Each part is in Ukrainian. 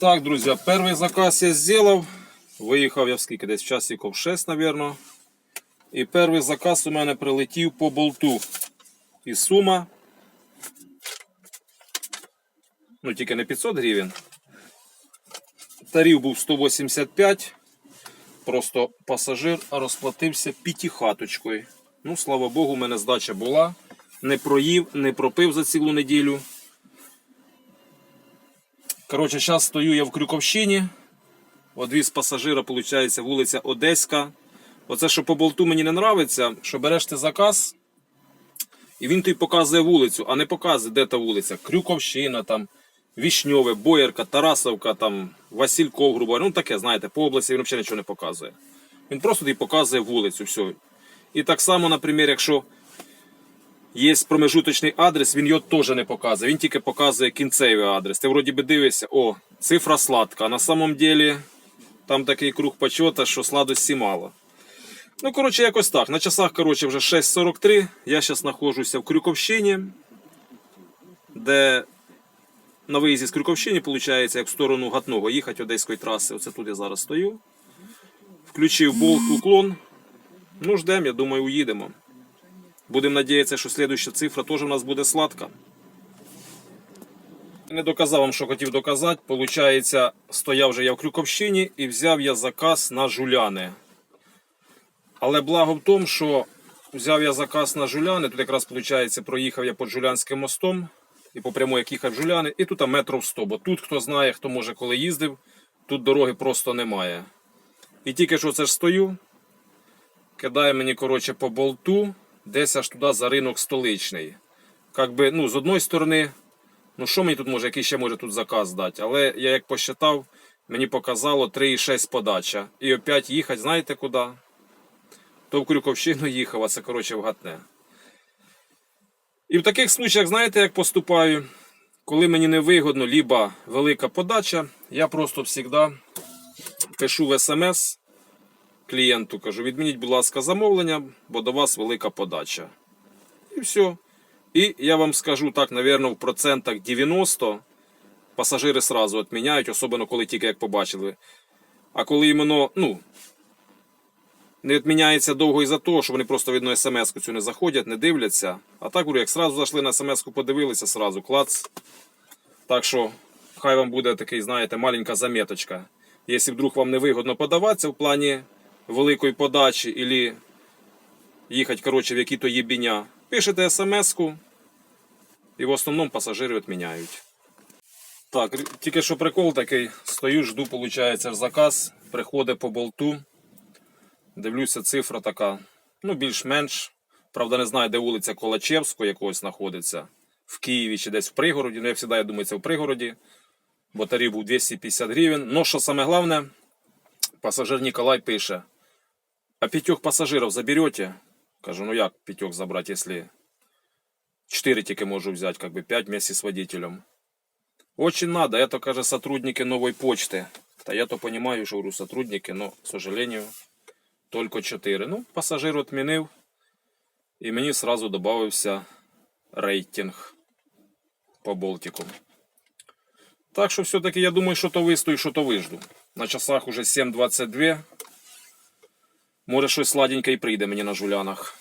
Так, друзі, перший заказ я зробив. Виїхав я в скільки десь часиків 6, мабуть. І перший заказ у мене прилетів по болту із сума. Ну, тільки не 500 гривень. Тарів був 185. Просто пасажир розплатився п'ятихаточкою. Ну, слава Богу, у мене здача була. Не проїв, не пропив за цілу неділю. Коротше, зараз стою я в Крюковщині. Одвіз пасажира, виходить, вулиця Одеська. Оце, що по болту мені не подобається, що береш ти заказ, і він тобі показує вулицю, а не показує, де та вулиця. Крюковщина, там, Вішньове, Боярка, Тарасовка, там, Васильков, грубо. Ну таке, знаєте, по області він взагалі нічого не показує. Він просто тобі показує вулицю, все. І так само, наприклад, якщо є промежуточний адрес, він його теж не показує. Він тільки показує кінцевий адрес. Ти вроді би дивишся, о, цифра сладка, а на самом деле там такий круг почота, що сладості мало. Ну, коротше, якось так. На часах, коротше, вже 6.43. Я зараз знаходжуся в Крюковщині, де на виїзді з Крюковщини, виходить, як в сторону Гатного їхати Одеської траси. Оце тут я зараз стою. Включив болт уклон. Ну, ждемо, я думаю, уїдемо. Будемо надіятися, що слідуща цифра теж у нас буде сладка. Не доказав вам, що хотів доказати. Получається, стояв вже я в Крюковщині і взяв я заказ на жуляни. Але благо в тому, що взяв я заказ на жуляни. Тут якраз виходить, проїхав я під Жулянським мостом і по прямой як їхав жуляни, і тут метрів 100. Бо тут, хто знає, хто може коли їздив, тут дороги просто немає. І тільки що це ж стою, кидає мені, коротше, по болту, десь аж туди за ринок столичний. Как би, ну, з одної сторони, ну що мені тут може, який ще може тут заказ дати? Але я як посчитав, мені показало 3,6 подача. І опять їхати, знаєте куди? То в Крюковщину їхав, а це, коротше, в Гатне. І в таких случаях, знаєте, як поступаю? Коли мені не вигодно, либо велика подача, я просто завжди пишу в смс клієнту, кажу, відмініть, будь ласка, замовлення, бо до вас велика подача. І все. І я вам скажу так, напевно, в процентах 90 пасажири сразу відміняють, особливо коли тільки як побачили. А коли іменно, ну, не відміняється довго із-за того, що вони просто видно смс-ку цю не заходять, не дивляться. А так, говорю, як сразу зайшли на смс-ку, подивилися, сразу клац. Так що, хай вам буде такий, знаєте, маленька заметочка. Якщо вдруг вам не вигодно подаватися в плані великої подачі, або їхати, коротше, в які-то єбіня, пишете смс-ку, і в основному пасажири відміняють. Так, тільки що прикол такий, стою, жду, виходить, заказ, приходить по болту. Дивлюся, цифра така, ну, більш-менш. Правда, не знаю, де вулиця Колачевського якогось знаходиться. В Києві чи десь в пригороді. Ну, я завжди я думаю, це в пригороді. Бо тариф був 250 гривень. Ну, що саме головне, пасажир Ніколай пише: А п'ятьох пасажирів заберете? Кажу, ну як п'ятьох забрати, якщо 4 тільки можу взяти, как бы 5 вместе з водителем. Очень надо, это, каже, сотрудники новой почты. Та я то понимаю, що говорю, сотрудники, но, к сожалению, только 4. Ну, пасажир відмінив, і мені сразу додався рейтинг по болтику. Так що все-таки я думаю, що то вистою, що то вижду. На часах уже 7.22. Може щось сладеньке і прийде мені на жулянах.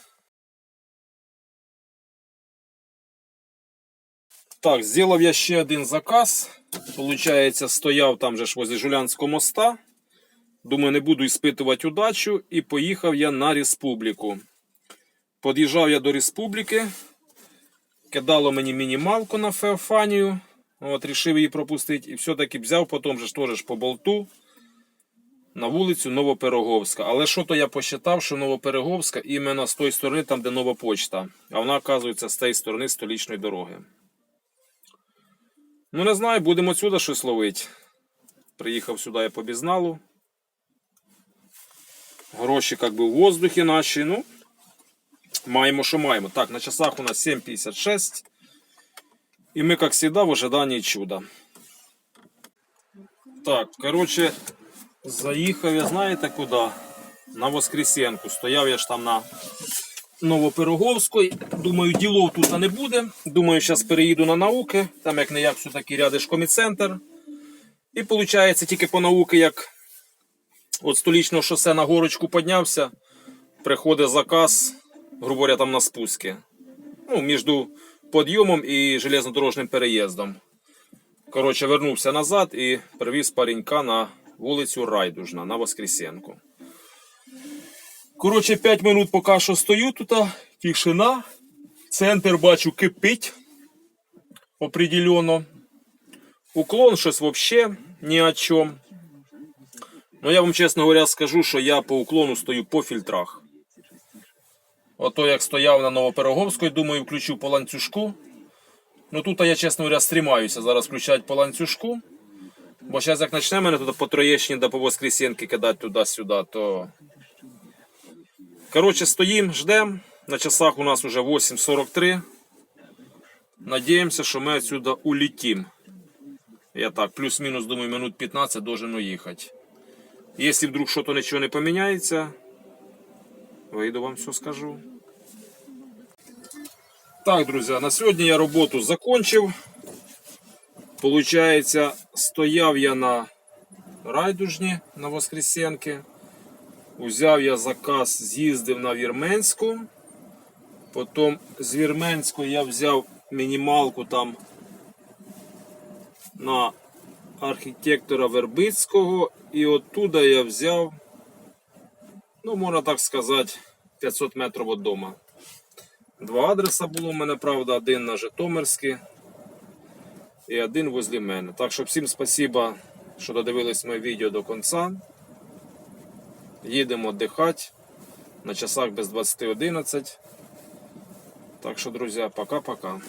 Так, зробив я ще один заказ. Получається, стояв там же ж возле Жулянського моста. Думаю, не буду іспитувати удачу. І поїхав я на республіку. Під'їжджав я до республіки. Кидало мені мінімалку на Феофанію. От, рішив її пропустити. І все-таки взяв, потім же ж теж по болту на вулицю Новопереговська. Але що то я посчитав, що Новопереговська іменно з тої сторони, там, де нова почта. А вона, оказується, з тієї сторони столічної дороги. Ну, не знаю, будемо сюди щось ловити. Приїхав сюди я по. Гроші як би в воздухі наші. Ну, маємо, що маємо. Так, на часах у нас 7.56. І ми, як завжди, в ожидании чуда. Так, коротше, заїхав я, знаєте куди? На Воскресенку. Стояв я ж там на Новопереговської. Думаю, ділов тут не буде. Думаю, зараз переїду на науки. Там як не як все-таки рядишком і центр. І виходить, тільки по науки, як от столічного шосе на горочку піднявся, приходить заказ, грубо говоря, там на спуски. Ну, між підйомом і железнодорожним переїздом. Коротше, вернувся назад і привіз паренька на вулицю Райдужна на Воскресенку. Коротше, 5 минут поки що стою тут, тишина. Центр бачу кипить. Определенно. Уклон щось взагалі ні о чому. Ну, я вам чесно говоря скажу, що я по уклону стою по фільтрах. Ото як стояв на Новопереговської, думаю, включу по ланцюжку. Ну тут я, чесно говоря, стрімаюся зараз включати по ланцюжку. Бо зараз як почне мене туди по Троєщині да по Воскресенки кидати туди-сюди, то. Коротше, стоїм, ждем. На часах у нас уже 8.43. Надіємося, що ми отсюда улетим. Я так, плюс-мінус, думаю, минут 15 должен уїхати. Якщо вдруг що-то нічого не поміняється, вийду вам все скажу. Так, друзі, на сьогодні я роботу закончив. Получається, стояв я на райдужні на Воскресенки. Узяв я заказ, з'їздив на Вірменську. Потім з Вірменської я взяв мінімалку там на архітектора Вербицького. І оттуда я взяв, ну, можна так сказати, 500 метрів від дому. Два адреса було у мене, правда, один на Житомирський і один возле мене. Так що всім спасіба, що додивились моє відео до кінця. Їдемо дихати на часах без 20.11. Так що, друзі, пока-пока.